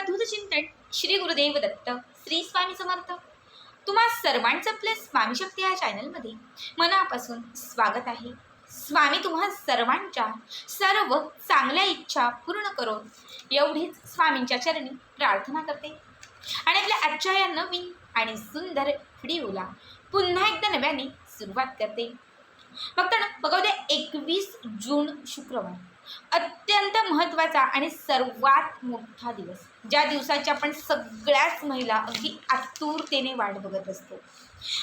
अवधूत चिंतन श्री गुरुदेव दत्त श्री स्वामी समर्थ. तुम्हा सर्वांचं आपल्या स्वामी शक्ती या चॅनलमध्ये मनापासून स्वागत आहे. स्वामी तुम्हा सर्वांच्या सर्व चांगल्या इच्छा पूर्ण करून एवढीच स्वामींच्या चरणी प्रार्थना करते. आणि आपल्या आजच्या या नवीन आणि सुंदर व्हिडिओला पुन्हा एकदा नव्याने सुरुवात करते. फक्त ना बघा उद्या एकवीस जून शुक्रवार. अत्यंत महत्त्वाचा आणि सर्वात मोठा दिवस. ज्या दिवसाची आपण सगळ्याच महिला अगदी आतुरतेने वाट बघत असतो.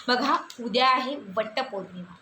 बघा उद्या आहे वटपौर्णिमा.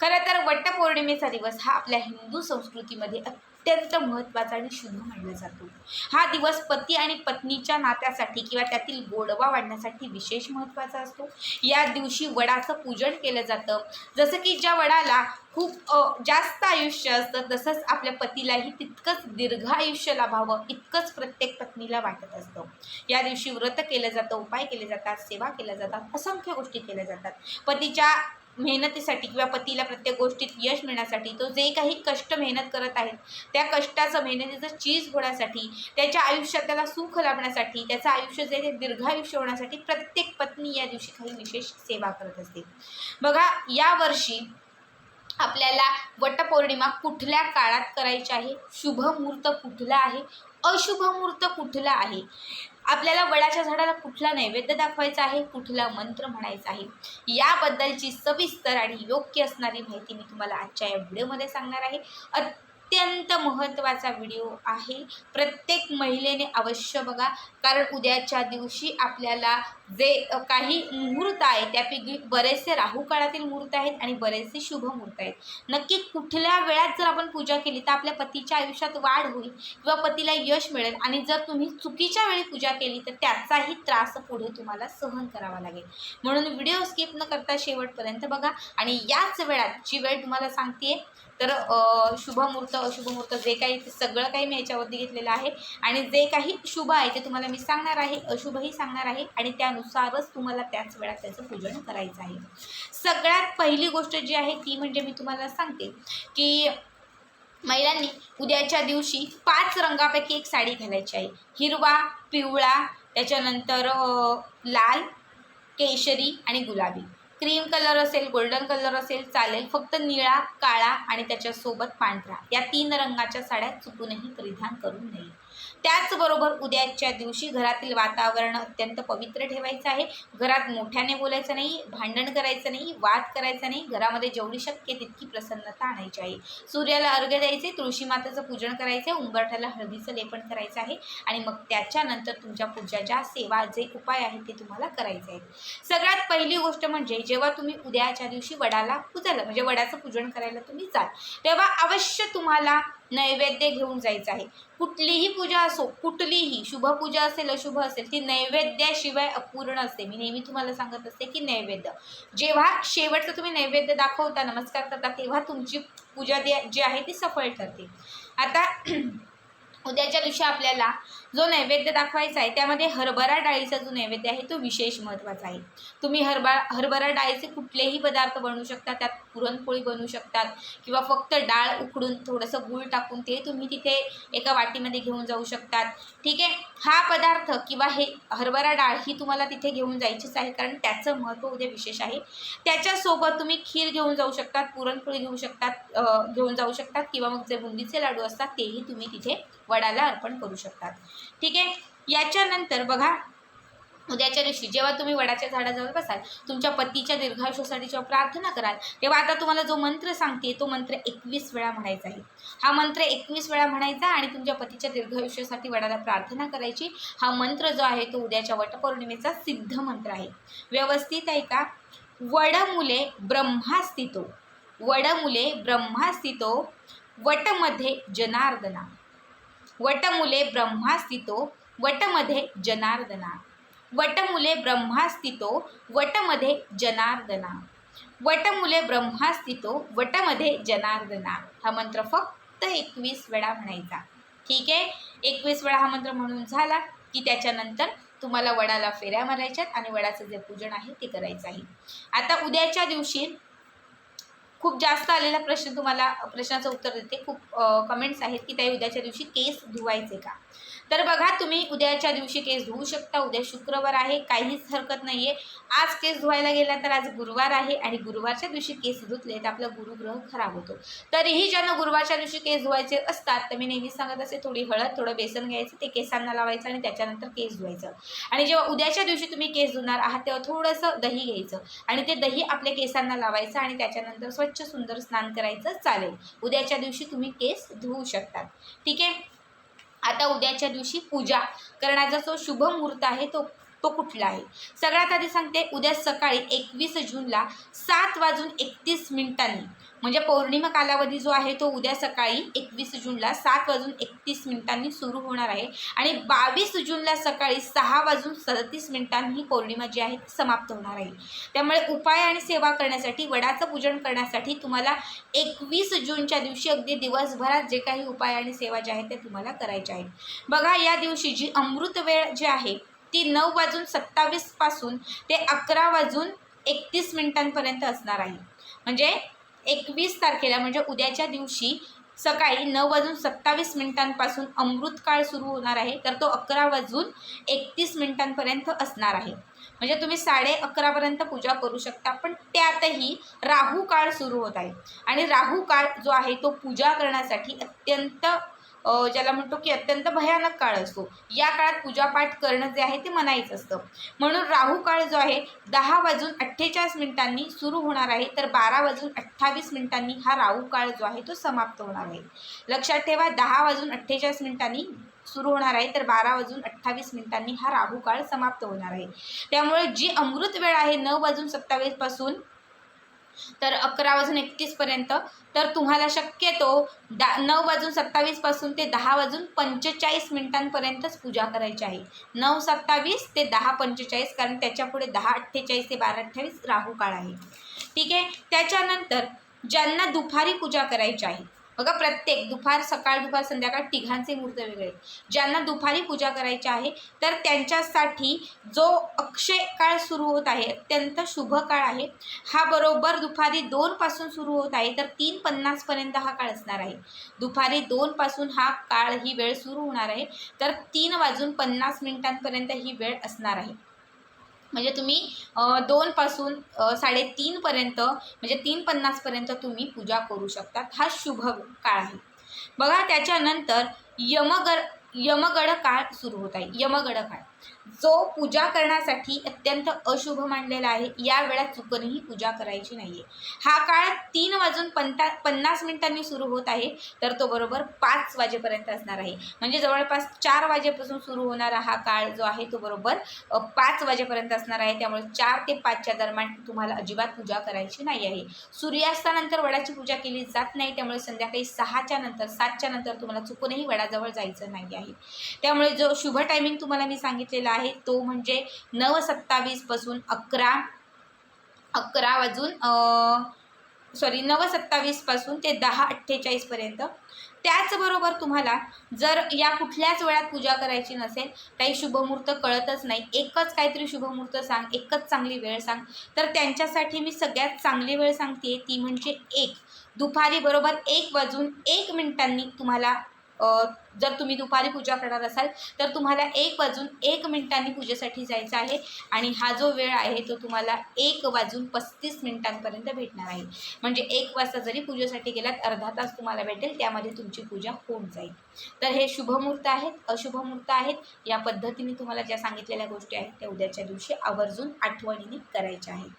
खरं तर वटपौर्णिमेचा दिवस हा आपल्या हिंदू संस्कृतीमध्ये अत्यंत महत्त्वाचा आणि शुभ मानला जातो. हा दिवस पती आणि पत्नीच्या नात्यासाठी किंवा त्यातील गोडवा वाढण्यासाठी विशेष महत्त्वाचा असतो. या दिवशी वडाचं पूजन केलं जातं. जसं की ज्या वडाला खूप जास्त आयुष्य असतं तसंच आपल्या पतीलाही तितकंच दीर्घ आयुष्य लाभावं इतकंच प्रत्येक पत्नीला वाटत असतं. या दिवशी व्रत केलं जातं उपाय केले जातात सेवा केल्या जातात असंख्य गोष्टी केल्या जातात. पतीच्या मेहनतीसाठी किंवा पतीला प्रत्येक गोष्टीत यश मिळण्यासाठी तो जे काही कष्ट मेहनत करत आहेत त्या कष्टाचं मेहनतीचं चीज होण्यासाठी त्याच्या आयुष्यात त्याला सुख लाभण्यासाठी त्याचं आयुष्य जे ते दीर्घायुष्य होण्यासाठी प्रत्येक पत्नी या दिवशी काही विशेष सेवा करत असते. बघा यावर्षी आपल्याला वटपौर्णिमा कुठल्या काळात करायची आहे? शुभ मुहूर्त कुठला आहे? अशुभ मुहूर्त कुठला आहे? आपल्याला वडाच्या झाडाला कुठला नैवेद्य दाखवायचा आहे कुठला मंत्र म्हणायचा आहे याबद्दलची सविस्तर आणि योग्य असणारी माहिती मी तुम्हाला आजच्या या व्हिडिओमध्ये सांगणार आहे. अत्यंत महत्त्वाचा व्हिडिओ आहे. प्रत्येक महिलेने अवश्य बघा. कारण उद्याच्या दिवशी आपल्याला जे काही मुहूर्त आहे त्यापैकी बरेचसे राहू काळातील मुहूर्त आहेत आणि बरेचसे शुभ मुहूर्त आहेत. नक्की कुठल्या वेळात जर आपण पूजा केली तर आपल्या पतीच्या आयुष्यात वाढ होईल किंवा पतीला यश मिळेल. आणि जर तुम्ही चुकीच्या वेळी पूजा केली तर त्याचाही त्रास पुढे तुम्हाला सहन करावा लागेल. म्हणून व्हिडिओ स्किप न करता शेवटपर्यंत बघा. आणि याच वेळात जी वेळ तुम्हाला सांगते तर शुभ मुहूर्त अशुभ मुहूर्त जे काही ते सगळं काही मी याच्यावरती घेतलेलं आहे. आणि जे काही शुभ आहे ते तुम्हाला मी सांगणार आहे अशुभही सांगणार आहे आणि त्यानुसारच तुम्हाला त्याच वेळात त्याचं पूजन करायचं आहे. सगळ्यात पहिली गोष्ट जी आहे ती म्हणजे मी तुम्हाला सांगते की महिलांनी उद्याच्या दिवशी पाच रंगापैकी एक साडी घालायची आहे. हिरवा पिवळा त्याच्यानंतर लाल केशरी आणि गुलाबी. क्रीम कलर असेल गोल्डन कलर असेल चालेल. फक्त निळा काळा आणि त्याच्यासोबत पांढरा. या तीन रंगाच्या साड्या चुकूनही परिधान करू नये. त्याचबरोबर उद्याच्या दिवशी घरातील वातावरण अत्यंत पवित्र ठेवायचं आहे. घरात मोठ्याने बोलायचं नाही भांडण करायचं नाही वाद करायचा नाही घरामध्ये जेवढी शक्य तितकी प्रसन्नता आणायची आहे. सूर्याला अर्घ्य द्यायचे तुळशी माताचं पूजन करायचं आहे उंबरठ्याला हळदीचं लेपन करायचं आहे आणि मग त्याच्यानंतर तुमच्या पूजाच्या सेवा जे उपाय आहेत ते तुम्हाला करायचे आहेत. सगळ्यात पहिली गोष्ट म्हणजे जेव्हा तुम्ही उद्याच्या दिवशी वडाला पूजायला म्हणजे वडाचं पूजन करायला तुम्ही जाल तेव्हा अवश्य तुम्हाला नैवेद्य घेऊन जायचं आहे. कुठलीही पूजा असो कुठलीही शुभ पूजा असेल अशुभ असेल ती नैवेद्याशिवाय अपूर्ण असते. मी नेहमी तुम्हाला सांगत असते की नैवेद्य. जेव्हा शेवटचं तुम्ही नैवेद्य दाखवता नमस्कार करता तेव्हा तुमची पूजा जी आहे ती सफळ ठरते. आता उद्याच्या दिवशी आपल्याला जो नैवेद्य दाखवायचा आहे त्यामध्ये हरभरा डाळीचा जो नैवेद्य आहे तो विशेष महत्त्वाचा आहे. तुम्ही हरभरा हरभरा डाळीचे कुठलेही पदार्थ बनवू शकता त्यात पुरणपोळी बनवू शकतात किंवा फक्त डाळ उकडून थोडंसं गूळ टाकून ते तुम्ही तिथे एका वाटीमध्ये घेऊन जाऊ शकतात. ठीक आहे? हा पदार्थ किंवा हे हरभरा डाळ ही तुम्हाला तिथे घेऊन जायचीच आहे कारण त्याचं महत्त्व उद्या विशेष आहे. त्याच्यासोबत तुम्ही खीर घेऊन जाऊ शकतात पुरणपोळी घेऊ शकतात घेऊन जाऊ शकतात किंवा मग जे बुंदीचे लाडू असतात तेही तुम्ही तिथे वडाला अर्पण करू शकतात. ठीक आहे? याच्यानंतर बघा उद्याच्या दिवशी जेव्हा तुम्ही वडाच्या झाडाजवळ बसाल तुमच्या पतीच्या दीर्घायुष्यासाठी जेव्हा प्रार्थना कराल तेव्हा आता तुम्हाला जो मंत्र सांगते तो मंत्र एकवीस वेळा म्हणायचा आहे. हा मंत्र एकवीस वेळा म्हणायचा आणि तुमच्या पतीच्या दीर्घायुष्यासाठी वडाला प्रार्थना करायची. हा मंत्र जो आहे तो उद्याच्या वटपौर्णिमेचा सिद्ध मंत्र आहे. व्यवस्थित आहे का? वडमुले ब्रह्मास्तितो वडमुले ब्रह्मास्तितो वटमध्ये जनार्दना वटमुले ब्रह्मास्तितो वटमध्ये जनार्दना. वटमुले ब्रह्मास्तितो वटमध्ये जनार्दना. वटमुले ब्रह्मास्तितो वटमध्ये जनार्दना. हा मंत्र फक्त एकवीस वेळा म्हणायचा. ठीक आहे? एकवीस वेळा हा मंत्र म्हणून झाला की त्याच्यानंतर तुम्हाला वडाला फेऱ्या मारायच्यात आणि वडाचं जे पूजन आहे ते करायचं आहे आता उद्याच्या दिवशी खूप जास्त आलेला प्रश्न तुम्हाला प्रश्नाचं उत्तर देते. खूप कमेंट्स आहेत की ताई उद्याच्या दिवशी केस धुवायचे का? तर बघा तुम्ही उद्याच्या दिवशी केस धुवू शकता. उद्या शुक्रवार आहे काहीच हरकत नाही आहे आज केस धुवायला गेला तर आज गुरुवार आहे आणि गुरुवारच्या दिवशी केस धुतले तर आपला गुरुग्रह खराब होतो. तरीही ज्यांना गुरुवारच्या दिवशी केस धुवायचे असतात तर मी नेहमीच सांगत असे थोडी हळद थोडं बेसन घ्यायचं ते केसांना लावायचं आणि त्याच्यानंतर केस धुवायचं. आणि जेव्हा उद्याच्या दिवशी तुम्ही केस धुणार आहात तेव्हा थोडंसं दही घ्यायचं आणि ते दही आपल्या केसांना लावायचं आणि त्याच्यानंतर स्वच्छ सुंदर स्नान करायचं चालेल. उद्याच्या दिवशी तुम्ही केस धुवू शकतात. ठीक आहे? आता उद्याच्या दिवशी पूजा. करण्याचा जो शुभ मुहूर्त आहे तो तो कुठला आहे? सगळ्यात आधी सांगते उद्या सकाळी एकवीस जूनला सात वाजून एकतीस मिनिटांनी म्हणजे पौर्णिमा कालावधी जो आहे तो उद्या सकाळी एकवीस जूनला सात वाजून एकतीस मिनिटांनी सुरू होणार आहे. आणि बावीस जूनला सकाळी सहा वाजून सदतीस मिनिटांनी ही पौर्णिमा जी आहे ती समाप्त होणार आहे. त्यामुळे उपाय आणि सेवा करण्यासाठी वडाचं पूजन करण्यासाठी तुम्हाला एकवीस जूनच्या दिवशी अगदी दिवसभरात जे काही उपाय आणि सेवा ज्या आहेत त्या तुम्हाला करायच्या आहेत. बघा या दिवशी जी अमृत वेळ जी आहे ती नऊ वाजून सत्तावीसपासून ते अकरा वाजून एकतीस मिनिटांपर्यंत असणार आहे. म्हणजे एकवीस तारखेला म्हणजे उद्याच्या दिवशी सकाळी नऊ वाजून सत्तावीस मिनिटांपासून अमृत काळ सुरू होणार आहे. तर तो अकरा वाजून एकतीस मिनिटांपर्यंत असणार आहे. म्हणजे तुम्ही साडे अकरापर्यंत पूजा करू शकता पण त्यातही राहू काळ सुरू होत आहे. आणि राहू काळ जो आहे तो पूजा करण्यासाठी अत्यंत ज्याला म्हणतो की अत्यंत भयानक काळ असतो. या काळात पूजापाठ करणं जे आहे ते मनाईच असतं. म्हणून राहू काळ जो आहे दहा वाजून अठ्ठेचाळीस मिनिटांनी सुरू होणार आहे. तर बारा वाजून अठ्ठावीस मिनिटांनी हा राहू काळ जो आहे तो समाप्त होणार आहे. लक्षात ठेवा दहा वाजून अठ्ठेचाळीस मिनिटांनी सुरू होणार आहे. तर बारा वाजून अठ्ठावीस मिनिटांनी हा राहू काळ समाप्त होणार आहे. त्यामुळे जी अमृत वेळ आहे नऊ वाजून सत्तावीसपासून तर अकरा वाजून एकतीसपर्यंत तर तुम्हाला शक्यतो दा नऊ वाजून सत्तावीसपासून ते दहा वाजून पंचेचाळीस मिनिटांपर्यंतच पूजा करायची आहे. नऊ सत्तावीस ते दहा पंचेचाळीस कारण त्याच्यापुढे दहा अठ्ठेचाळीस ते बारा अठ्ठावीस राहू काळ आहे. ठीक आहे? त्याच्यानंतर ज्यांना दुपारी पूजा करायची आहे बघा प्रत्येक दुपार सकाळ दुपार संध्याकाळ तिघांचे मुहूर्त वेगळे ज्यांना दुपारी पूजा करायची आहे तर त्यांच्यासाठी जो अक्षय काळ सुरू होत आहे अत्यंत शुभ काळ आहे. हा बरोबर दुपारी दोनपासून सुरू होत आहे तर तीन पन्नासपर्यंत हा काळ असणार आहे. दुपारी दोनपासून हा काळ ही वेळ सुरू होणार आहे तर तीन वाजून पन्नास मिनिटांपर्यंत ही वेळ असणार आहे. म्हणजे तुम्ही दोनपासून साडेतीनपर्यंत म्हणजे तीन पन्नासपर्यंत तुम्ही पूजा करू शकतात. हा शुभ काळ आहे. बघा त्याच्यानंतर यमगड यमगड काळ सुरू होत आहे. यमगड काळ. जो पूजा करण्यासाठी अत्यंत अशुभ मानलेला आहे या वेळात चुकूनही पूजा करायची नाही आहे हा काळ तीन वाजून पंता पन्नास मिनिटांनी सुरू होत आहे तर तो बरोबर पाच वाजेपर्यंत असणार आहे. म्हणजे जवळपास चार वाजेपासून सुरू होणारा हा काळ जो आहे तो बरोबर पाच वाजेपर्यंत असणार आहे. त्यामुळे चार ते पाचच्या दरम्यान तुम्हाला अजिबात पूजा करायची नाही आहे. सूर्यास्तानंतर वडाची पूजा केली जात नाही त्यामुळे संध्याकाळी सहाच्या नंतर सातच्या नंतर तुम्हाला चुकूनही वडाजवळ जायचं नाही आहे. त्यामुळे जो शुभ टायमिंग तुम्हाला मी सांगितलं सांगितलेला आहे. तो म्हणजे नऊ सत्तावीसपासून अकरा अकरा वाजून सॉरी नऊ सत्तावीसपासून ते दहा अठ्ठेचाळीसपर्यंत त्याचबरोबर तुम्हाला जर या कुठल्याच वेळात पूजा करायची नसेल काही शुभमुहूर्त कळतच नाही. एकच काहीतरी शुभमुहूर्त सांग एकच चांगली वेळ सांग. तर त्यांच्यासाठी मी सगळ्यात चांगली वेळ सांगते ती म्हणजे एक. दुपारी बरोबर एक वाजून एक मिनिटांनी तुम्हाला जर तुम्ही दुपारी पूजा करणार असाल तर तुम्हाला एक वाजून एक मिनिटांनी पूजेसाठी जायचं आहे. आणि हा जो वेळ आहे तो तुम्हाला एक वाजून पस्तीस मिनिटांपर्यंत भेटणार आहे. म्हणजे एक वाजता जरी पूजेसाठी गेलात अर्धा तास तुम्हाला भेटेल त्यामध्ये तुमची पूजा होऊन जाईल. तर हे शुभमुहूर्त आहेत अशुभमुहूर्त आहेत. या पद्धतीने तुम्हाला ज्या सांगितलेल्या गोष्टी आहेत त्या उद्याच्या दिवशी आवर्जून आठवणीने करायच्या आहेत.